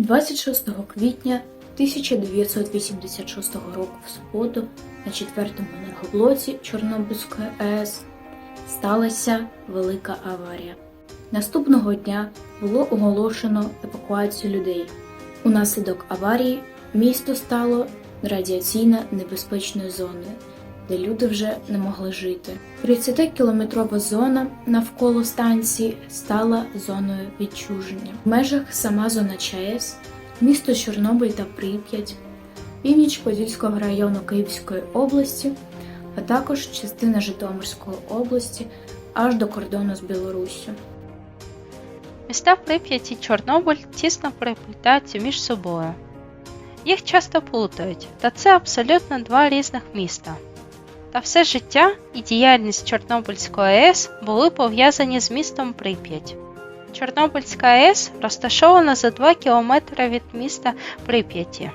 26 квітня 1986 року в суботу на четвертому енергоблоці Чорнобильської АЕС сталася велика аварія. Наступного дня було оголошено евакуацію людей. Унаслідок аварії місто стало радіаційно небезпечною зоною, де люди вже не могли жити. 30-кілометрова зона навколо станції стала зоною відчуження. В межах сама зона ЧАЕС, місто Чорнобиль та Прип'ять, північ Подільського району Київської області, а також частина Житомирської області аж до кордону з Білоруссю. Міста Прип'ять і Чорнобиль тісно переплітаються між собою. Їх часто плутають, та це абсолютно два різних міста. Та все життя і діяльність Чорнобильської АЕС були пов'язані з містом Прип'ять. Чорнобильська АЕС розташована за 2 кілометри від міста Прип'яті.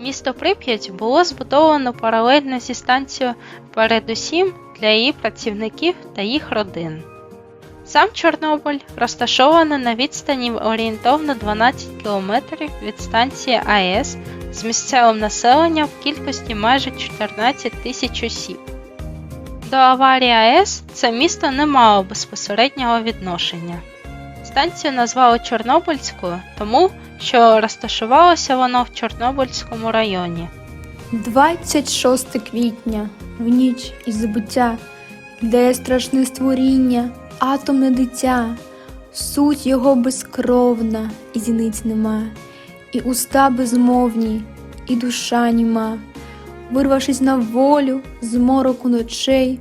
Місто Прип'ять було збудовано паралельно зі станцією передусім для її працівників та їх родин. Сам Чорнобиль розташований на відстані орієнтовно 12 км від станції АЕС з місцевим населенням в кількості майже 14 тисяч осіб. До аварії АЕС це місто не мало безпосереднього відношення. Станцію назвали Чорнобильською, тому що розташувалося воно в Чорнобильському районі. 26 квітня, в ніч із забуття, де страшне створіння, атомне дитя, суть його безкровна, і зіниць нема, і уста безмовні, і душа німа, вирвавшись на волю з мороку ночей,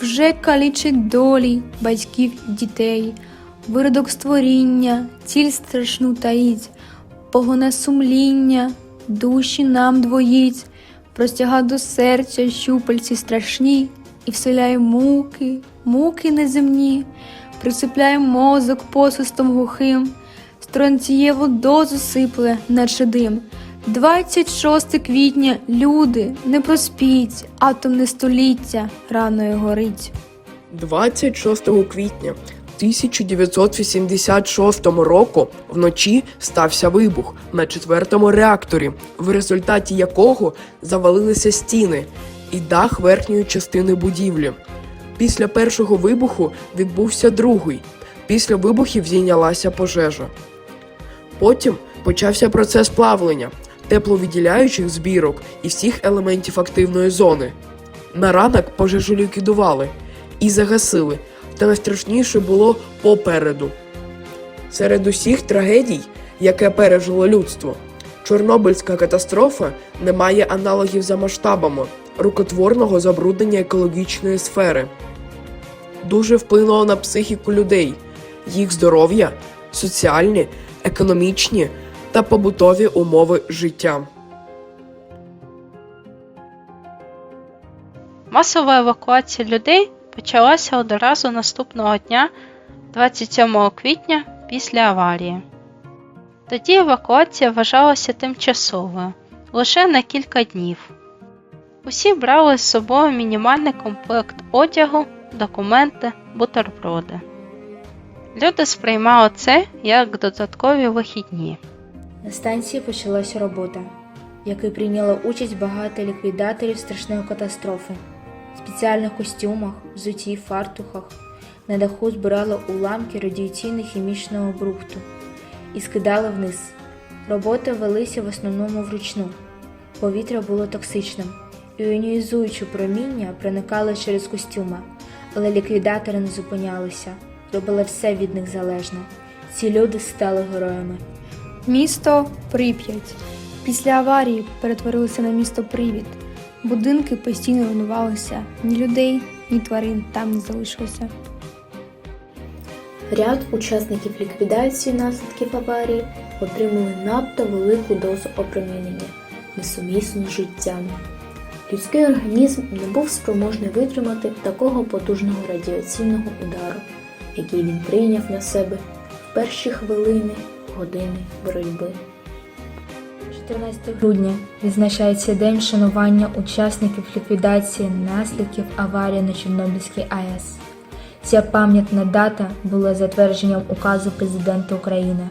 вже калічить долі батьків і дітей, виродок створіння, ціль страшну таїть, погоне сумління, душі нам двоїть, простяга до серця щупальці страшні, і вселяє муки, муки неземні, присипляє мозок посустом глухим, стронцієву дозу сипле, наче дим. 26 квітня, люди, не проспіть, атомне століття раною горить. 26 квітня 1986 року вночі стався вибух на четвертому реакторі, в результаті якого завалилися стіни і дах верхньої частини будівлі. Після першого вибуху відбувся другий. Після вибухів зійнялася пожежа. Потім почався процес плавлення тепловідділяючих збірок і всіх елементів активної зони. На ранок пожежу ліквідували і загасили, та найстрашніше було попереду. Серед усіх трагедій, яке пережило людство, Чорнобильська катастрофа не має аналогів за масштабами рукотворного забруднення екологічної сфери. Дуже вплинуло на психіку людей, їх здоров'я, соціальні, економічні та побутові умови життя. Масова евакуація людей почалася одразу наступного дня, 27 квітня, після аварії. Тоді евакуація вважалася тимчасовою лише на кілька днів. Усі брали з собою мінімальний комплект одягу, документи, бутерброди. Люди сприймали це як додаткові вихідні. На станції почалася робота, в якій прийняло участь багато ліквідаторів страшної катастрофи. В спеціальних костюмах, взуті, фартухах на даху збирали уламки радіаційно-хімічного брухту і скидали вниз. Роботи велися в основному вручну. Повітря було токсичним, іонізуючі проміння проникали через костюми, але ліквідатори не зупинялися, робили все від них залежне. Ці люди стали героями. Місто Прип'ять. Після аварії перетворилося на місто Привід. Будинки постійно руйнувалися. Ні людей, ні тварин там не залишилося. Ряд учасників ліквідації наслідків аварії отримали надто велику дозу опромінення, несумісну з життям. Людський організм не був спроможний витримати такого потужного радіаційного удару, який він прийняв на себе в перші хвилини, години боротьби. 14 грудня відзначається День шанування учасників ліквідації наслідків аварії на Чорнобильській АЕС. Ця пам'ятна дата була затвердженням указу президента України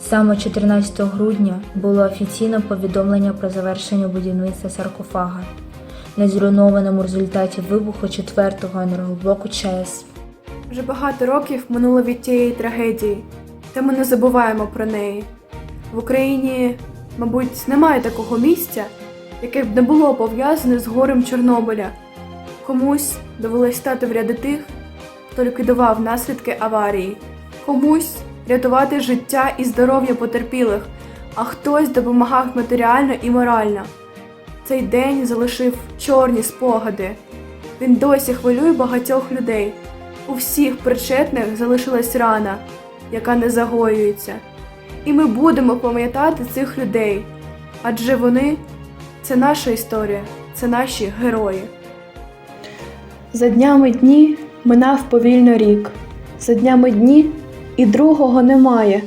Саме 14 грудня було офіційне повідомлення про завершення будівництва саркофага на зруйнованому результаті вибуху 4-го енергоблоку ЧАЕС. Вже багато років минуло від тієї трагедії, та ми не забуваємо про неї. В Україні, мабуть, немає такого місця, яке б не було пов'язане з горем Чорнобиля. Комусь довелось стати в ряди тих, хто ліквідував наслідки аварії, комусь рятувати життя і здоров'я потерпілих, а хтось допомагав матеріально і морально. Цей день залишив чорні спогади. Він досі хвилює багатьох людей. У всіх причетних залишилась рана, яка не загоюється. І ми будемо пам'ятати цих людей, адже вони це наша історія, це наші герої. За днями дні минав повільно рік, за днями дні і другого немає.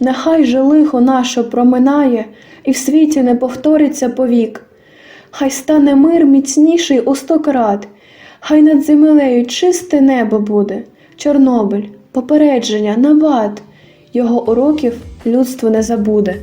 Нехай же лихо наше проминає, і в світі не повториться повік. Хай стане мир міцніший у сто крат, хай над землею чисте небо буде, Чорнобиль, попередження, навад, його уроків людство не забуде.